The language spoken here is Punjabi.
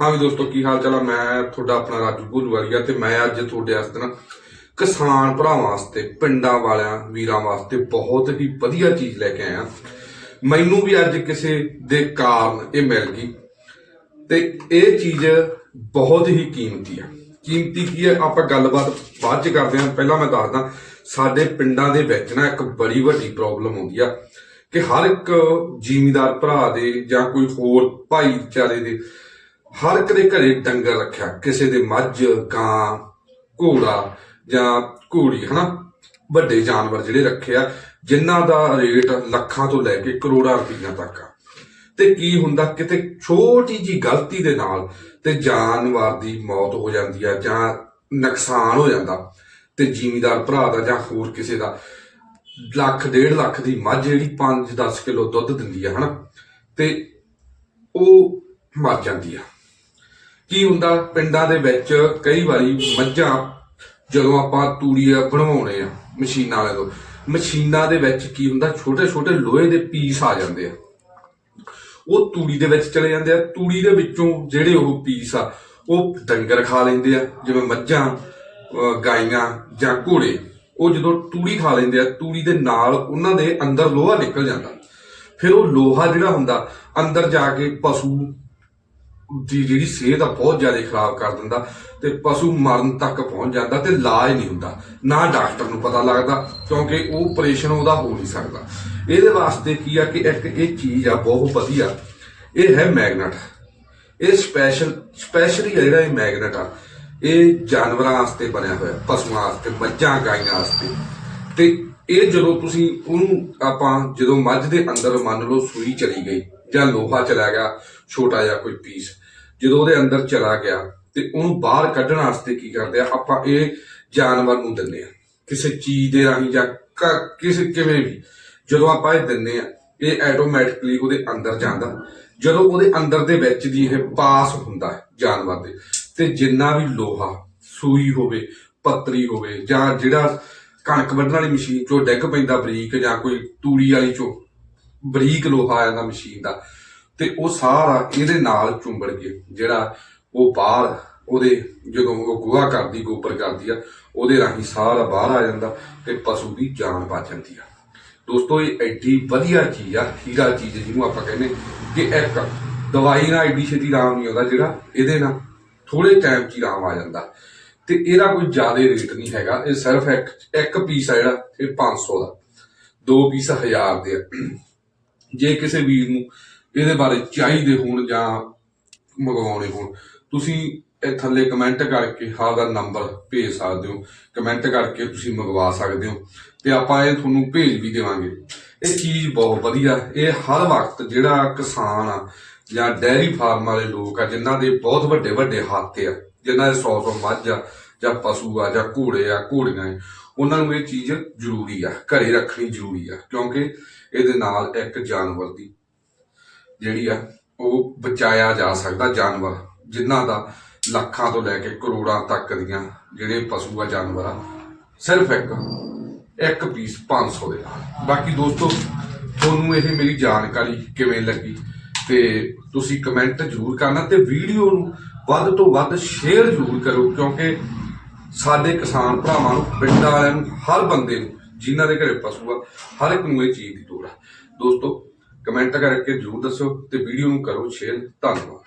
ਹਾਂ ਵੀ ਦੋਸਤੋ, ਕੀ ਹਾਲ ਚਾਲ ਆ? ਮੈਂ ਤੁਹਾਡਾ ਆਪਣਾ ਰਾਜੂ ਭੁੱਲਵਾਲੀਆ ਤੇ ਮੈਂ ਅੱਜ ਤੁਹਾਡੇ ਵਾਸਤੇ ਨਾ ਕਿਸਾਨ ਭਰਾਵਾਂ ਵਾਸਤੇ, ਪਿੰਡਾਂ ਵਾਲਿਆਂ, ਵੀਰਾਂ ਵਾਸਤੇ ਬਹੁਤ ਹੀ ਵਧੀਆ ਚੀਜ਼ ਲੈ ਕੇ ਆਇਆ। ਮੈਨੂੰ ਵੀ ਅੱਜ ਕਿਸੇ ਦੇ ਕਾਰਨ ਇਹ ਮਿਲ ਗਈ ਤੇ ਇਹ ਚੀਜ਼ ਬਹੁਤ ਹੀ ਕੀਮਤੀ ਆ। ਕੀਮਤੀ ਕੀ ਹੈ ਆਪਾਂ ਗੱਲਬਾਤ ਬਾਅਦ ਚ ਕਰਦੇ ਹਾਂ। ਪਹਿਲਾਂ ਮੈਂ ਦੱਸਦਾ, ਸਾਡੇ ਪਿੰਡਾਂ ਦੇ ਵਿੱਚ ਨਾ ਇੱਕ ਬੜੀ ਵੱਡੀ ਪ੍ਰੋਬਲਮ ਹੁੰਦੀ ਆ ਕਿ ਹਰ ਇੱਕ ਜਿਮੀਦਾਰ ਭਰਾ ਦੇ ਜਾਂ ਕੋਈ ਹੋਰ ਭਾਈਚਾਰੇ ਦੇ ਹਰ ਇੱਕ ਦੇ ਘਰੇ ਡੰਗਰ ਰੱਖਿਆ, ਕਿਸੇ ਦੇ ਮੱਝ ਗਾਂ ਘੋੜਾ ਜਾਂ ਘੋੜੀ, ਹਨਾ? ਵੱਡੇ ਜਾਨਵਰ ਜਿਹੜੇ ਰੱਖੇ ਆ, ਜਿਨ੍ਹਾਂ ਦਾ ਰੇਟ ਲੱਖਾਂ ਤੋਂ ਲੈ ਕੇ ਕਰੋੜਾਂ ਰੁਪਈਆ ਤੱਕ ਆ। ਤੇ ਕੀ ਹੁੰਦਾ, ਕਿਤੇ ਛੋਟੀ ਜੀ ਗਲਤੀ ਦੇ ਨਾਲ ਤੇ ਜਾਨਵਰ ਦੀ ਮੌਤ ਹੋ ਜਾਂਦੀ ਆ ਜਾਂ ਨੁਕਸਾਨ ਹੋ ਜਾਂਦਾ ਤੇ ਜਿਮੀਦਾਰ ਭਰਾ ਦਾ ਜਾਂ ਹੋਰ ਕਿਸੇ ਦਾ, ਲੱਖ, ਡੇਢ ਲੱਖ ਦੀ ਮੱਝ ਜਿਹੜੀ 5-10 ਕਿਲੋ ਦੁੱਧ ਦਿੰਦੀ ਆ, ਹਨਾ? ਤੇ ਉਹ ਮਰ ਜਾਂਦੀ ਆ। ਕੀ ਹੁੰਦਾ? ਪਿੰਡਾਂ ਦੇ ਵਿੱਚ ਕਈ ਵਾਰੀ ਮੱਝਾਂ ਜਦੋਂ ਆਪਾਂ ਤੂੜੀ ਬਣਵਾਉਣੇ ਆ ਮਸ਼ੀਨਾਂ ਵਾਲੇ ਤੋਂ, ਮਸ਼ੀਨਾਂ ਦੇ ਵਿੱਚ ਕੀ ਹੁੰਦਾ? ਛੋਟੇ ਛੋਟੇ ਲੋਹੇ ਦੇ ਪੀਸ ਆ ਜਾਂਦੇ ਆ। ਉਹ ਤੂੜੀ ਦੇ ਵਿੱਚ ਚਲੇ ਜਾਂਦੇ ਆ। ਤੂੜੀ ਦੇ ਵਿੱਚੋਂ ਜਿਹੜੇ ਉਹ ਪੀਸ ਆ, ਉਹ ਡੰਗਰ ਖਾ ਲੈਂਦੇ ਆ, ਜਿਵੇਂ ਮੱਝਾਂ, ਅਹ ਗਾਈਆਂ ਜਾਂ ਘੋੜੇ, ਉਹ ਜਦੋਂ ਤੂੜੀ ਖਾ ਲੈਂਦੇ ਆ, ਤੂੜੀ ਦੇ ਨਾਲ ਉਹਨਾਂ ਦੇ ਅੰਦਰ ਲੋਹਾ ਨਿਕਲ ਜਾਂਦਾ। ਫਿਰ ਉਹ ਲੋਹਾ ਜਿਹੜਾ ਹੁੰਦਾ, ਅੰਦਰ ਜਾ ਕੇ ਪਸ਼ੂ ਦੀ ਜਿਹੜੀ ਸਿਹਤ ਆ ਬਹੁਤ ਜ਼ਿਆਦਾ ਖਰਾਬ ਕਰ ਦਿੰਦਾ ਤੇ ਪਸ਼ੂ ਮਰਨ ਤੱਕ ਪਹੁੰਚ ਜਾਂਦਾ ਤੇ ਇਲਾਜ ਨਹੀਂ ਹੁੰਦਾ, ਨਾ ਡਾਕਟਰ ਨੂੰ ਪਤਾ ਲੱਗਦਾ ਕਿਉਂਕਿ ਉਹ ਆਪਰੇਸ਼ਨ ਉਹਦਾ ਹੋ ਨਹੀਂ ਸਕਦਾ। ਇਹਦੇ ਵਾਸਤੇ ਕੀ ਆ ਕਿ ਇੱਕ ਇਹ ਚੀਜ਼ ਆ ਬਹੁਤ ਵਧੀਆ, ਇਹ ਹੈ ਮੈਗਨੇਟ ਇਹ ਸਪੈਸ਼ਲ ਸਪੈਸ਼ਲੀ ਜਿਹੜਾ ਇਹ ਮੈਗਨੇਟ ਆ, ਇਹ ਜਾਨਵਰਾਂ ਵਾਸਤੇ ਬਣਿਆ ਹੋਇਆ, ਪਸ਼ੂਆਂ ਵਾਸਤੇ, ਮੱਝਾਂ, ਗਾਈਆਂ ਵਾਸਤੇ। ਤੇ ਇਹ ਜਦੋਂ ਤੁਸੀਂ ਉਹਨੂੰ ਆਪਾਂ ਜਦੋਂ ਮੱਝ ਦੇ ਅੰਦਰ ਮੰਨ ਲਓ ਸੂਈ ਚਲੀ ਗਈ ਜਾਂ ਲੋਹਾ ਚਲਾ ਗਿਆ, ਛੋਟਾ ਜਿਹਾ ਕੋਈ ਪੀਸ ਜਦੋਂ ਉਹਦੇ ਅੰਦਰ ਚਲਾ ਗਿਆ ਤੇ ਉਹਨੂੰ ਬਾਹਰ ਕੱਢਣ ਵਾਸਤੇ ਕੀ ਕਰਦੇ ਆ? ਆਪਾਂ ਇਹ ਜਾਨਵਰ ਨੂੰ ਦਿੰਦੇ ਆ। ਕਿਸੇ ਚੀਜ਼ ਦੇ ਰਾਹੀਂ ਜਾਂ ਕ- ਕਿਸੇ ਕਿਵੇਂ ਵੀ। ਜਦੋਂ ਆਪਾਂ ਇਹ ਦਿੰਦੇ ਆ, ਇਹ ਆਟੋਮੈਟਿਕਲੀ ਉਹਦੇ ਅੰਦਰ ਜਾਂਦਾ। ਜਦੋਂ ਉਹਦੇ ਅੰਦਰ ਦੇ ਵਿੱਚ ਦੀ ਇਹ ਪਾਸ ਹੁੰਦਾ ਹੈ ਜਾਨਵਰ ਦੇ, ਤੇ ਜਿੰਨਾ ਵੀ ਲੋਹਾ ਸੂਈ ਹੋਵੇ, ਪੱਤਰੀ ਹੋਵੇ ਜਾਂ ਜਿਹੜਾ ਕਣਕ ਵੱਢਣ ਵਾਲੀ ਮਸ਼ੀਨ ਚੋਂ ਡਿੱਗ ਪੈਂਦਾ ਬਰੀਕ ਜਾਂ ਕੋਈ ਤੂੜੀ ਵਾਲੀ ਚੋਂ ਬਰੀਕ ਲੋਹਾ ਆ ਜਾਂਦਾ ਮਸ਼ੀਨ ਦਾ, ਤੇ ਉਹ ਸਾਰਾ ਇਹਦੇ ਨਾਲ ਚੁੰਬੜ ਕੇ ਜਿਹੜਾ ਉਹ ਬਾਹਰ ਉਹਦੇ ਜਦੋਂ ਉਹ ਗੋਹਾ ਕਰਦੀ, ਗੋਬਰ ਕਰਦੀ ਆ, ਉਹਦੇ ਰਾਹੀਂ ਸਾਰਾ ਬਾਹਰ ਆ ਜਾਂਦਾ ਤੇ ਪਸ਼ੂ ਦੀ ਜਾਨ ਬਚ ਜਾਂਦੀ ਆ। ਦੋਸਤੋ, ਇਹ ਐਡੀ ਵਧੀਆ ਚੀਜ਼ ਆ ਹੀਰਾ ਚੀਜ਼ ਜਿਹਨੂੰ ਆਪਾਂ ਕਹਿੰਦੇ ਕਿ ਇੱਕ ਦਵਾਈ ਨਾਲ ਐਡੀ ਛੇਤੀ ਆਰਾਮ ਨਹੀਂ ਆਉਂਦਾ ਜਿਹੜਾ ਇਹਦੇ ਨਾਲ ਥੋੜੇ ਟਾਈਮ 'ਚ ਹੀ ਆਰਾਮ ਆ ਜਾਂਦਾ। ਤੇ ਇਹਦਾ ਕੋਈ ਜ਼ਿਆਦਾ ਰੇਟ ਨਹੀਂ ਹੈਗਾ, ਇਹ ਸਿਰਫ ਇੱਕ ਇੱਕ ਪੀਸ ਆ ਜਿਹੜਾ, ਇਹ 500 ਦਾ, ਦੋ ਪੀਸ 1000 ਦੇ ਆ। ਜੇ ਕਿਸੇ ਵੀਰ ਨੂੰ ਇਹਦੇ ਬਾਰੇ ਚਾਹੀਦੇ ਹੋਣ ਜਾਂ ਮੰਗਵਾਉਣੇ ਹੋਣ, ਤੁਸੀਂ ਇਹ ਥੱਲੇ ਕਮੈਂਟ ਕਰਕੇ ਹਾਂ ਦਾ ਨੰਬਰ ਭੇਜ ਸਕਦੇ ਹੋ। ਕਮੈਂਟ ਕਰਕੇ ਤੁਸੀਂ ਮੰਗਵਾ ਸਕਦੇ ਹੋ। ਤੇ ਆਪਾਂ ਇਹ ਤੁਹਾਨੂੰ ਭੇਜ ਵੀ ਦੇਵਾਂਗੇ। ਇਹ ਚੀਜ਼ ਬਹੁਤ ਵਧੀਆ। ਇਹ ਹਰ ਵਕਤ ਜਿਹੜਾ ਕਿਸਾਨ ਆ ਜਾਂ ਡੈਰੀ ਫਾਰਮ ਵਾਲੇ ਲੋਕ ਆ, ਜਿਨ੍ਹਾਂ ਦੇ ਬਹੁਤ ਵੱਡੇ ਵੱਡੇ ਹੱਥ ਆ, ਜਿਨ੍ਹਾਂ ਦੇ 100 100 ਮੱਝ ਆ ਜਾਂ ਪਸ਼ੂ ਆ ਜਾਂ ਘੋੜੇ ਆ, ਘੋੜੀਆਂ ਆ ਉਹਨਾਂ ਨੂੰ ਇਹ ਚੀਜ਼ ਜ਼ਰੂਰੀ ਆ, ਘਰੇ ਰੱਖਣੀ ਜ਼ਰੂਰੀ ਆ, ਕਿਉਂਕਿ ਇਹਦੇ ਨਾਲ ਇੱਕ ਜਾਨਵਰ ਦੀ ਜਿਹੜੀ ਆ, ਉਹ ਬਚਾਇਆ ਜਾ ਸਕਦਾ, ਜਾਨਵਰ ਜਿਨ੍ਹਾਂ ਦਾ ਲੱਖਾਂ ਤੋਂ ਲੈ ਕੇ ਕਰੋੜਾਂ ਤੱਕ ਦੀਆਂ ਜਿਹੜੇ ਪਸ਼ੂ ਆ, ਜਾਨਵਰ ਆ, ਸਿਰਫ ਇੱਕ ਇੱਕ ਪੀਸ 500 ਦੇ ਨਾਲ। ਬਾਕੀ ਦੋਸਤੋ, ਤੁਹਾਨੂੰ ਇਹ ਮੇਰੀ ਜਾਣਕਾਰੀ ਕਿਵੇਂ ਲੱਗੀ ਤੇ ਤੁਸੀਂ ਕਮੈਂਟ ਜ਼ਰੂਰ ਕਰਨਾ ਤੇ ਵੀਡੀਓ ਨੂੰ ਵੱਧ ਤੋਂ ਵੱਧ ਸ਼ੇਅਰ ਜ਼ਰੂਰ ਕਰੋ ਕਿਉਂਕਿ ਸਾਡੇ ਕਿਸਾਨ ਭਰਾਵਾਂ ਨੂੰ, ਪਿੰਡਾਂ ਵਾਲਿਆਂ ਨੂੰ, ਹਰ ਬੰਦੇ ਨੂੰ, ਜਿਨ੍ਹਾਂ ਦੇ ਘਰੇ ਪਸ਼ੂ ਆ, ਹਰ ਇੱਕ ਨੂੰ ਇਹ ਚੀਜ਼ ਦੀ ਲੋੜ ਆ। ਦੋਸਤੋ ਕਮੈਂਟ ਕਰਕੇ ਜ਼ਰੂਰ ਦੱਸੋ ਤੇ ਵੀਡੀਓ ਨੂੰ ਕਰੋ ਸ਼ੇਅਰ ਧੰਨਵਾਦ।